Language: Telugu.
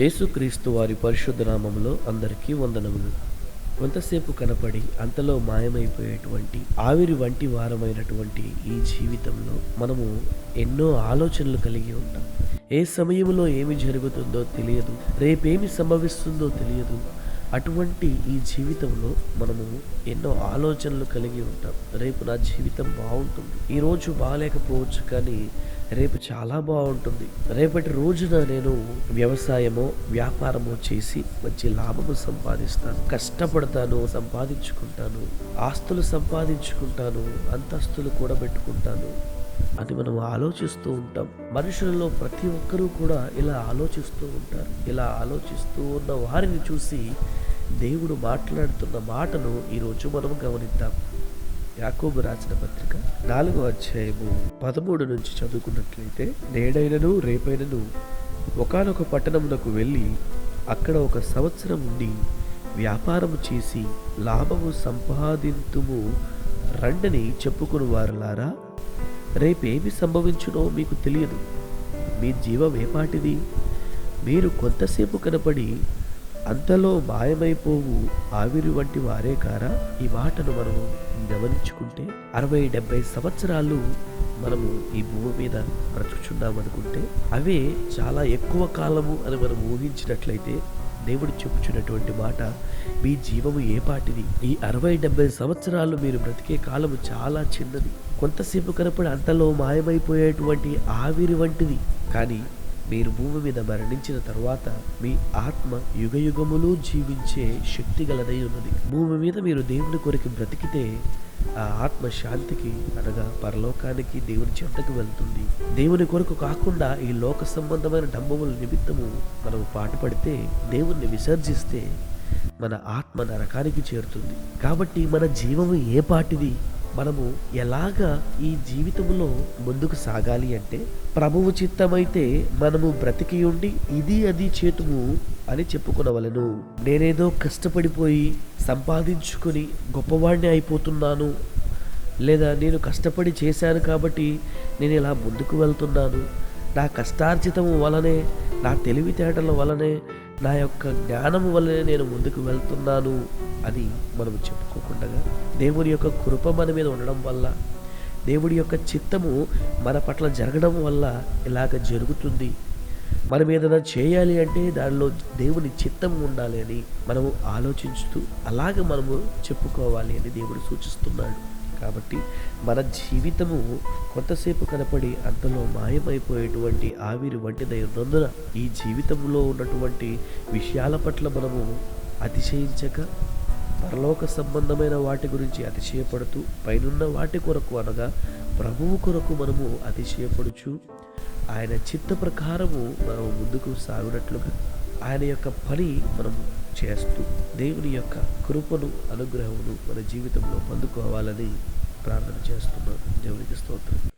యేసుక్రీస్తు వారి పరిశుద్ధ నామంలో అందరికీ వందనములు. కొంతసేపు కనపడి అంతలో మాయమైపోయేటువంటి ఆవిరి వంటి వారమైనటువంటి ఈ జీవితంలో మనము ఎన్నో ఆలోచనలు కలిగి ఉంటాం. ఏ సమయంలో ఏమి జరుగుతుందో తెలియదు. రేపేమి సంభవిస్తుందో తెలియదు. అటువంటి ఈ జీవితంలో మనము ఎన్నో ఆలోచనలు కలిగి ఉంటాం. రేపు నా జీవితం బాగుంటుంది. ఈరోజు బాగాలేకపోవచ్చు కానీ రేపు చాలా బాగుంటుంది. రేపటి రోజున నేను వ్యవసాయమో వ్యాపారమో చేసి మంచి లాభము సంపాదిస్తాను. కష్టపడతాను సంపాదించుకుంటాను. ఆస్తులు సంపాదించుకుంటాను. అంతస్తులు కూడా పెట్టుకుంటాను అని మనం ఆలోచిస్తూ ఉంటాం. మనుషులలో ప్రతి ఒక్కరూ కూడా ఇలా ఆలోచిస్తూ ఉంటారు. ఇలా ఆలోచిస్తూ ఉన్న వారిని చూసి దేవుడు మాట్లాడుతున్న మాటను ఈరోజు మనం గమనిద్దాం. యాకోబు రాసిన పత్రిక నాలుగో అధ్యాయము పదమూడు నుంచి చదువుకున్నట్లయితే నేడైనను రేపైనను ఒకానొక పట్టణమునకు వెళ్ళి అక్కడ ఒక సంవత్సరం ఉండి వ్యాపారము చేసి లాభము సంపాదింతుము రండని చెప్పుకుని వారులారా రేపేమి సంభవించునో మీకు తెలియదు. మీ జీవం ఏపాటిది? మీరు కొంతసేపు కనపడి అంతలో మాయమైపోవు ఆవిరి వంటి వారే కారా? ఈ మాటను మనం గమనించుకుంటే అరవై డెబ్బై సంవత్సరాలు మనము ఈ భూమి మీద బ్రతుకుచున్నామనుకుంటే అవే చాలా ఎక్కువ కాలము అని మనం ఊహించినట్లయితే దేవుడు చెప్పుచున్నటువంటి మాట మీ జీవము ఏ పాటిది? ఈ అరవై డెబ్బై సంవత్సరాలు మీరు బ్రతికే కాలము చాలా చిన్నది. కొంతసేపు కనపడి అంతలో మాయమైపోయేటువంటి ఆవిరి వంటిది. కానీ మీరు భూమి మీద మరణించిన తర్వాత మీ ఆత్మ యుగయుగములు జీవించే శక్తి గలదై ఉన్నది. భూమి మీద మీరు దేవుని కొరకు బ్రతికితే ఆ ఆత్మ శాంతికి అనగా పరలోకానికి దేవుని చెంతకు వెళ్తుంది. దేవుని కొరకు కాకుండా ఈ లోక సంబంధమైన డంబముల నిమిత్తము మనము పాటుపడితే దేవుణ్ణి విసర్జిస్తే మన ఆత్మ నరకానికి చేరుతుంది. కాబట్టి మన జీవము ఏ పాటిది? మనము ఎలాగా ఈ జీవితంలో ముందుకు సాగాలి అంటే ప్రభువు చిత్తమైతే మనము బ్రతికి ఉండి ఇది అది చేతుము అని చెప్పుకునవలను. నేనేదో కష్టపడిపోయి సంపాదించుకొని గొప్పవాడిని అయిపోతున్నాను. లేదా నేను కష్టపడి చేశాను కాబట్టి నేను ఇలా ముందుకు వెళ్తున్నాను. నా కష్టార్జితము వలనే నా తెలివితేటల వలనే నా యొక్క జ్ఞానం వల్లనే నేను ముందుకు వెళ్తున్నాను అని మనం చెప్పుకోకుండా దేవుని యొక్క కృప మన మీద ఉండడం వల్ల దేవుడి యొక్క చిత్తము మన పట్ల జరగడం వల్ల ఇలాగ జరుగుతుంది. మనం ఏదైనా చేయాలి అంటే దానిలో దేవుని చిత్తం ఉండాలి అని మనము ఆలోచించుతూ అలాగ మనము చెప్పుకోవాలి అని దేవుడు సూచిస్తున్నాడు. కాబట్టి మన జీవితము కొంతసేపు కనపడి అంతలో మాయమైపోయేటువంటి ఆవిరి వంటిదై ఉన్నందున ఈ జీవితంలో ఉన్నటువంటి విషయాల పట్ల మనము అతిశయించక పరలోక సంబంధమైన వాటి గురించి అతిశయపడుతూ పైనున్న వాటి కొరకు అనగా ప్రభువు కొరకు మనము అతిశయపడుచు ఆయన చిత్త ప్రకారము మనం ముందుకు సాగినట్లుగా ఆయన యొక్క పని మనం చేస్తూ దేవుని యొక్క కృపను అనుగ్రహమును మన జీవితంలో పొందుకోవాలని ప్రార్థన చేస్తున్నాను దేవునికి స్తోత్రం.